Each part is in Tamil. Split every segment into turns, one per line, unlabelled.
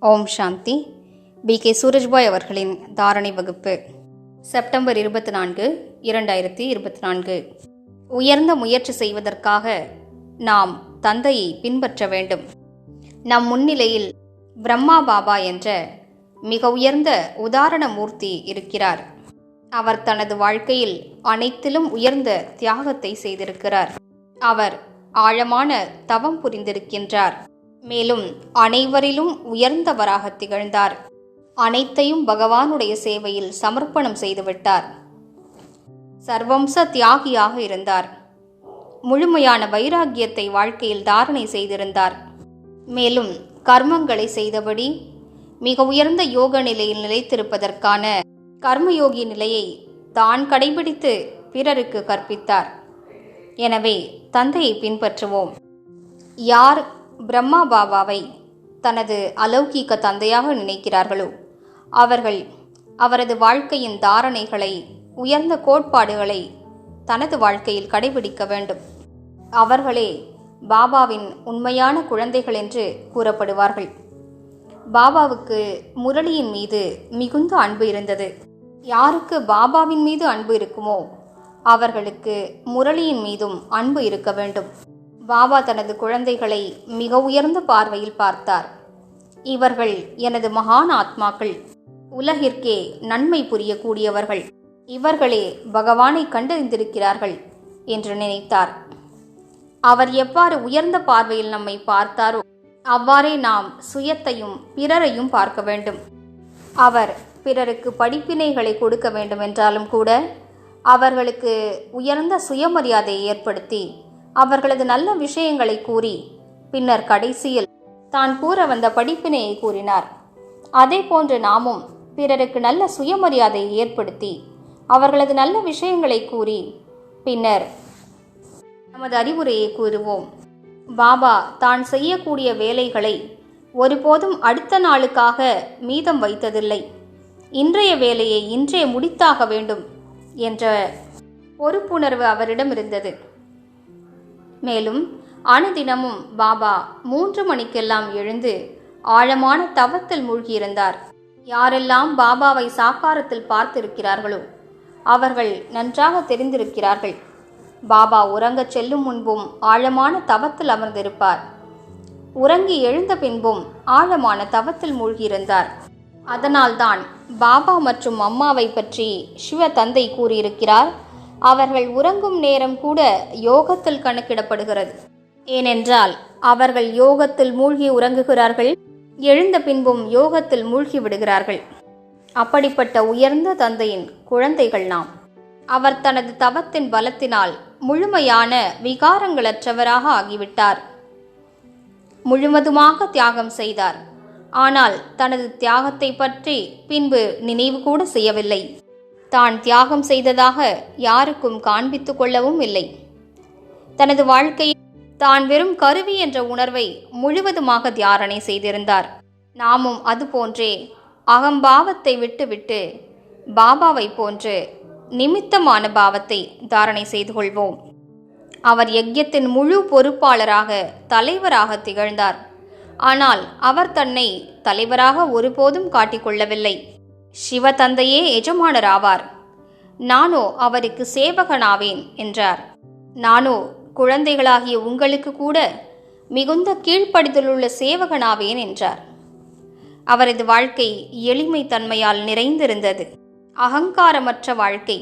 ஓம் சாந்தி. பி. கே. சூரஜ்பாய் அவர்களின் தாரணை வகுப்பு. செப்டம்பர் இருபத்தி நான்கு இரண்டாயிரத்தி இருபத்தி நான்கு உயர்ந்த முயற்சி செய்வதற்காக நாம் தந்தையை பின்பற்ற வேண்டும். நம் முன்னிலையில் பிரம்மா பாபா என்ற மிக உயர்ந்த உதாரண மூர்த்தி இருக்கிறார். அவர் தனது வாழ்க்கையில் அனைத்திலும் உயர்ந்த தியாகத்தை செய்திருக்கிறார். அவர் ஆழமான தவம் புரிந்திருக்கின்றார். மேலும் அனைவரிலும் உயர்ந்தவராக திகழ்ந்தார். அனைத்தையும் பகவானுடைய சேவையில் சமர்ப்பணம் செய்துவிட்டார். சர்வம்ச தியாகியாக இருந்தார். முழுமையான வைராக்கியத்தை வாழ்க்கையில் தாரணை செய்திருந்தார். மேலும் கர்மங்களை செய்தபடி மிக உயர்ந்த யோக நிலையில் நிலைத்திருப்பதற்கான கர்மயோகி நிலையை தான் கடைபிடித்து பிறருக்கு கற்பித்தார். எனவே தந்தையை பின்பற்றுவோம். யார் பிரம்மா பாபாவை தனது அலௌகீக தந்தையாக நினைக்கிறார்களோ? அவர்கள் அவரது வாழ்க்கையின் தாரணைகளை உயர்ந்த கோட்பாடுகளை தனது வாழ்க்கையில் கடைபிடிக்க வேண்டும். அவர்களே பாபாவின் உண்மையான குழந்தைகள் என்று கூறப்படுவார்கள். பாபாவுக்கு முரளியின் மீது மிகுந்த அன்பு இருந்தது. யாருக்கு பாபாவின் மீது அன்பு இருக்குமோ அவர்களுக்கு முரளியின் மீதும் அன்பு இருக்க வேண்டும். பாபா தனது குழந்தைகளை மிக உயர்ந்த பார்வையில் பார்த்தார். இவர்கள் எனது மகான் ஆத்மாக்கள். உலகிற்கே நன்மை புரியக்கூடியவர்கள். இவர்களே பகவானை கண்டறிந்திருக்கிறார்கள் என்று நினைத்தார். அவர் எவ்வாறு உயர்ந்த பார்வையில் நம்மை பார்த்தாரோ அவ்வாறே நாம் சுயத்தையும் பிறரையும் பார்க்க வேண்டும். அவர் பிறருக்கு படிப்பினைகளை கொடுக்க வேண்டும் என்றாலும் கூட அவர்களுக்கு உயர்ந்த சுயமரியாதையை ஏற்படுத்தி அவர்களது நல்ல விஷயங்களை கூறி பின்னர் கடைசியில் தான் கூற வந்த படிப்பினையை கூறினார். அதே போன்று நாமும் பிறருக்கு நல்ல சுயமரியாதையை ஏற்படுத்தி அவர்களது நல்ல விஷயங்களை கூறி பின்னர் நமது அறிவுரையை கூறுவோம். பாபா தான் செய்யக்கூடிய வேலைகளை ஒருபோதும் அடுத்த நாளுக்காக மீதம் வைத்ததில்லை. இன்றைய வேலையை இன்றே முடித்தாக வேண்டும் என்ற பொறுப்புணர்வு அவரிடம் இருந்தது. மேலும் அனுதினமும் பாபா மூன்று மணிக்கெல்லாம் எழுந்து ஆழமான தவத்தில் மூழ்கியிருந்தார். யாரெல்லாம் பாபாவை சாக்காரத்தில் பார்த்திருக்கிறார்களோ அவர்கள் நன்றாக தெரிந்திருக்கிறார்கள். பாபா உறங்கச் செல்லும் முன்பும் ஆழமான தவத்தில் அமர்ந்திருப்பார். உறங்கி எழுந்த பின்பும் ஆழமான தவத்தில் மூழ்கியிருந்தார். அதனால்தான் பாபா மற்றும் அம்மாவை பற்றி சிவ தந்தை கூறியிருக்கிறார் அவர்கள் உறங்கும் நேரம் கூட யோகத்தில் கணக்கிடப்படுகிறது. ஏனென்றால் அவர்கள் யோகத்தில் மூழ்கி உறங்குகிறார்கள் எழுந்த பின்பும் யோகத்தில் மூழ்கி விடுகிறார்கள். அப்படிப்பட்ட உயர்ந்த தந்தையின் குழந்தைகள் நாம். அவர் தனது தவத்தின் பலத்தினால் முழுமையான விகாரங்களற்றவராக ஆகிவிட்டார். முழுவதுமாக தியாகம் செய்தார். ஆனால் தனது தியாகத்தை பற்றி பின்பு நினைவு கூட செய்யவில்லை. தான் தியாகம் செய்ததாக யாருக்கும் காண்பித்து கொள்ளவும் இல்லை. தனது வாழ்க்கையில் தான் வெறும் கருவி என்ற உணர்வை முழுவதுமாக தியாரணை செய்திருந்தார். நாமும் அதுபோன்றே அகம்பாவத்தை விட்டுவிட்டு பாபாவை போன்று நிமித்தமான பாவத்தை தாரணை செய்து கொள்வோம். அவர் யஜ்யத்தின் முழு பொறுப்பாளராக தலைவராக திகழ்ந்தார். ஆனால் அவர் தன்னை தலைவராக ஒருபோதும் காட்டிக்கொள்ளவில்லை சிவ தந்தையே எஜமானராவார். நானோ அவருக்கு சேவகனாவேன் என்றார். நானோ குழந்தைகளாகிய உங்களுக்கு கூட மிகுந்த கீழ்ப்படிதலுள்ள சேவகனாவேன் என்றார். அவரது வாழ்க்கை எளிமை தன்மையால் நிறைந்திருந்தது. அகங்காரமற்ற வாழ்க்கை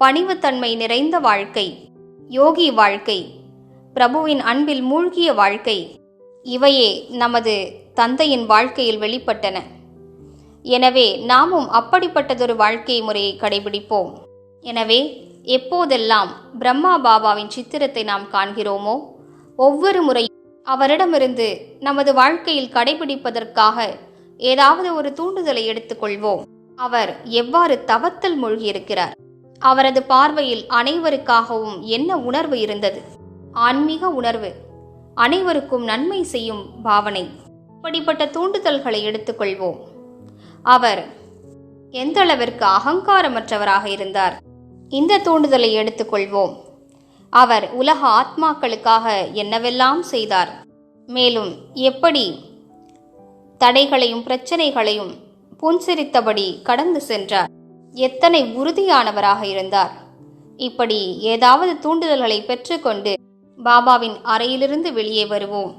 பணிவுத்தன்மை நிறைந்த வாழ்க்கை யோகி வாழ்க்கை பிரபுவின் அன்பில் மூழ்கிய வாழ்க்கை இவையே நமது தந்தையின் வாழ்க்கையில் வெளிப்பட்டன. எனவே நாமும் அப்படிப்பட்டதொரு வாழ்க்கை முறையை கடைபிடிப்போம். எனவே எப்போதெல்லாம் பிரம்மா பாபாவின் சித்திரத்தை நாம் காண்கிறோமோ ஒவ்வொரு முறையும் அவரிடமிருந்து நமது வாழ்க்கையில் கடைபிடிப்பதற்காக ஏதாவது ஒரு தூண்டுதலை எடுத்துக்கொள்வோம். அவர் எவ்வாறு தவத்தில் மூழ்கியிருக்கிறார்? அவரது பார்வையில் அனைவருக்காகவும் என்ன உணர்வு இருந்தது? ஆன்மீக உணர்வு. அனைவருக்கும் நன்மை செய்யும் பாவனை. இப்படிப்பட்ட தூண்டுதல்களை எடுத்துக்கொள்வோம். அவர் எந்த அளவிற்கு அகங்காரமற்றவராக இருந்தார்? இந்த தூண்டுதலை எடுத்துக்கொள்வோம். அவர் உலக ஆத்மாக்களுக்காக என்னவெல்லாம் செய்தார்? மேலும் எப்படி தடைகளையும் பிரச்சனைகளையும் புன்சிரித்தபடி கடந்து சென்றார்? எத்தனை உறுதியானவராக இருந்தார்? இப்படி ஏதாவது தூண்டுதல்களை பெற்றுக்கொண்டு பாபாவின் அறையிலிருந்து வெளியே வருவோம்.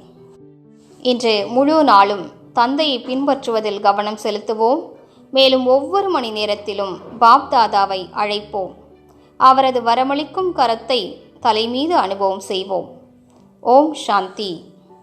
இன்று முழு நாளும் தந்தையை பின்பற்றுவதில் கவனம் செலுத்துவோம். மேலும் ஒவ்வொரு மணி நேரத்திலும் பாப் தாதாவை அழைப்போம். அவரது வரமளிக்கும் கரத்தை தலைமீது அனுபவம் செய்வோம். ஓம் சாந்தி.